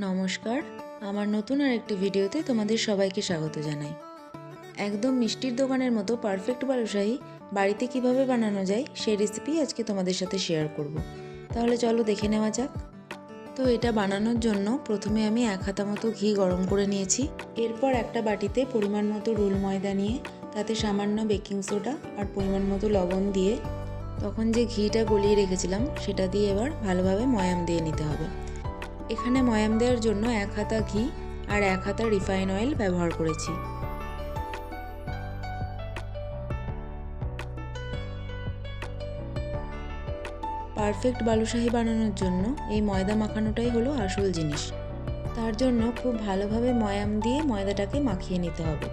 নমস্কার। আমার নতুন আর একটি ভিডিওতে তোমাদের সবাইকে স্বাগত জানাই। একদম মিষ্টির দোকানের মতো পারফেক্ট বালুশাহী বাড়িতে কীভাবে বানানো যায় সেই রেসিপি আজকে তোমাদের সাথে শেয়ার করব। তাহলে চলো দেখে নেওয়া যাক। তো এটা বানানোর জন্য প্রথমে আমি এক হাতা মতো ঘি গরম করে নিয়েছি। এরপর একটা বাটিতে পরিমাণ মতো রুল ময়দা নিয়ে তাতে সামান্য বেকিং সোডা আর পরিমাণ মতো লবণ দিয়ে তখন যে ঘিটা গলিয়ে রেখেছিলাম সেটা দিয়ে এবার ভালোভাবে ময়াম দিয়ে নিতে হবে। এখানে ময়াম দেওয়ার জন্য এক হাতা ঘি আর এক হাতা রিফাইন অয়েল ব্যবহার করেছি। পারফেক্ট বালুশাহি বানানোর জন্য এই ময়দা মাখানোটাই হলো আসল জিনিস। তার জন্য খুব ভালোভাবে ময়াম দিয়ে ময়দাটাকে মাখিয়ে নিতে হবে।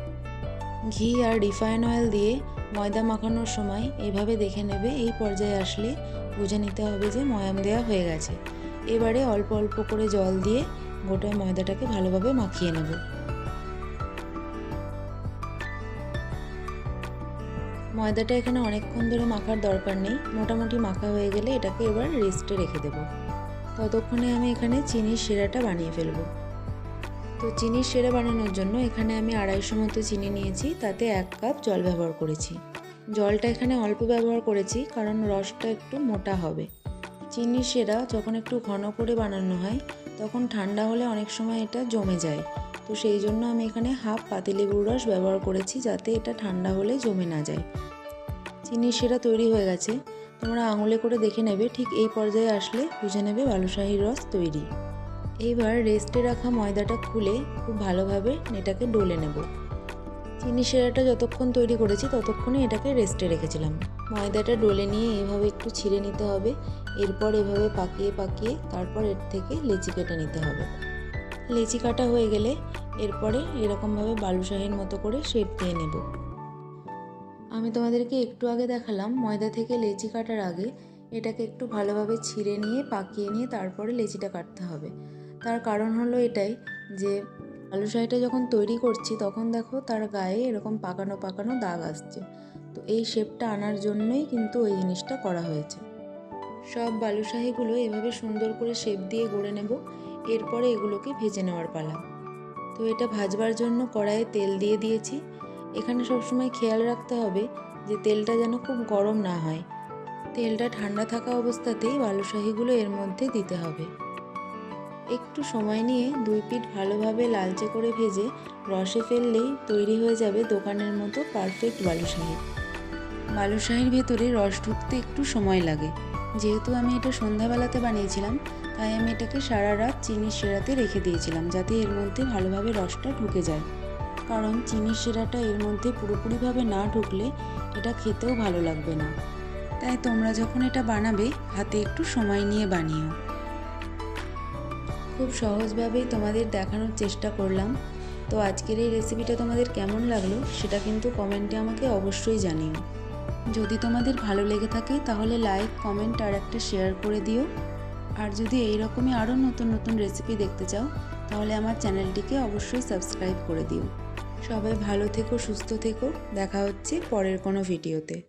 ঘি আর রিফাইন অয়েল দিয়ে ময়দা মাখানোর সময় এভাবে দেখে নেবে, এই পর্যায়ে আসলে বুঝে নিতে হবে যে ময়াম দেওয়া হয়ে গেছে। এবারে অল্প অল্প করে জল দিয়ে গোটা ময়দাটাকে ভালোভাবে মাখিয়ে নেব। ময়দাটা এখানে অনেকক্ষণ ধরে মাখার দরকার নেই। মোটামুটি মাখা হয়ে গেলে এটাকে এবার রেস্টে রেখে দেব। ততক্ষণে আমি এখানে চিনির শিরাটা বানিয়ে ফেলব। তো চিনির শিরা বানানোর জন্য এখানে আমি আড়াইশো মতো চিনি নিয়েছি, তাতে এক কাপ জল ব্যবহার করেছি। জলটা এখানে অল্প ব্যবহার করেছি, কারণ রসটা একটু মোটা হবে। চিনির সেরা যখন একটু ঘন করে বানানো হয়, তখন ঠান্ডা হলে অনেক সময় এটা জমে যায়। তো সেই জন্য আমি এখানে হাফ পাতিলেবুর রস ব্যবহার করেছি যাতে এটা ঠান্ডা হলে জমে না যায়। চিনির সেরা তৈরি হয়ে গেছে। তোমরা আঙুলে করে দেখে নেবে, ঠিক এই পর্যায়ে আসলে বুঝে নেবে বালুশাহির রস তৈরি। এইবার রেস্টে রাখা ময়দাটা খুলে খুব ভালোভাবে এটাকে ডলে নেব। চিনি সেরাটা যতক্ষণ তৈরি করেছি, ততক্ষণে এটাকে রেস্টে রেখেছিলাম। ময়দাটা ডলে নিয়ে এভাবে একটু ছিঁড়ে নিতে হবে। এরপর এভাবে পাকিয়ে পাকিয়ে তারপর এর থেকে লেচি কেটে নিতে হবে। লেচি কাটা হয়ে গেলে এরপরে এরকমভাবে বালুশাহির মতো করে শেপ দিয়ে নেব। আমি তোমাদেরকে একটু আগে দেখালাম ময়দা থেকে লেচি কাটার আগে এটাকে একটু ভালোভাবে ছিঁড়ে নিয়ে পাকিয়ে নিয়ে তারপরে লেচিটা কাটতে হবে। তার কারণ হলো এটাই যে বালুশাহিটা যখন তৈরি করছি তখন দেখো তার গায়ে এরকম পাকানো পাকানো দাগ আসছে। তো এই শেপটা আনার জন্যই কিন্তু ওই জিনিসটা করা হয়েছে। সব বালুশাহিগুলো এভাবে সুন্দর করে শেপ দিয়ে গড়ে নেব, এরপরে এগুলোকে ভেজে নেওয়ার পালা। তো এটা ভাজবার জন্য কড়াইয়ে তেল দিয়ে দিয়েছি। এখানে সবসময় খেয়াল রাখতে হবে যে তেলটা যেন খুব গরম না হয়। তেলটা ঠান্ডা থাকা অবস্থাতেই বালুশাহিগুলো এর মধ্যে দিতে হবে। একটু সময় নিয়ে দুই পিঠ ভালোভাবে লালচে করে ভেজে রসে ফেললেই তৈরি হয়ে যাবে দোকানের মতো পারফেক্ট বালুশাহি। বালুশাহির ভেতরে রস ঢুকতে একটু সময় লাগে। যেহেতু আমি এটা সন্ধ্যাবেলাতে বানিয়েছিলাম, তাই আমি এটাকে সারা রাত চিনির সেরাতে রেখে দিয়েছিলাম যাতে এর মধ্যে ভালোভাবে রসটা ঢুকে যায়। কারণ চিনির সেরাটা এর মধ্যে পুরোপুরিভাবে না ঢুকলে এটা খেতেও ভালো লাগবে না। তাই তোমরা যখন এটা বানাবে, হাতে একটু সময় নিয়ে বানিও। খুব সহজভাবেই তোমাদের দেখানোর চেষ্টা করলাম। তো আজকের এই রেসিপিটা তোমাদের কেমন লাগল, সেটা কিন্তু কমেন্টে আমাকে অবশ্যই জানিও। যদি তোমাদের ভালো লেগে থাকে, তাহলে লাইক কমেন্ট আর একটা শেয়ার করে দিও। আর যদি এই রকমই আরও নতুন নতুন রেসিপি দেখতে চাও, তাহলে আমার চ্যানেলটিকে অবশ্যই সাবস্ক্রাইব করে দিও। সবাই ভালো থেকো, সুস্থ থেকো। দেখা হচ্ছে পরের কোনো ভিডিওতে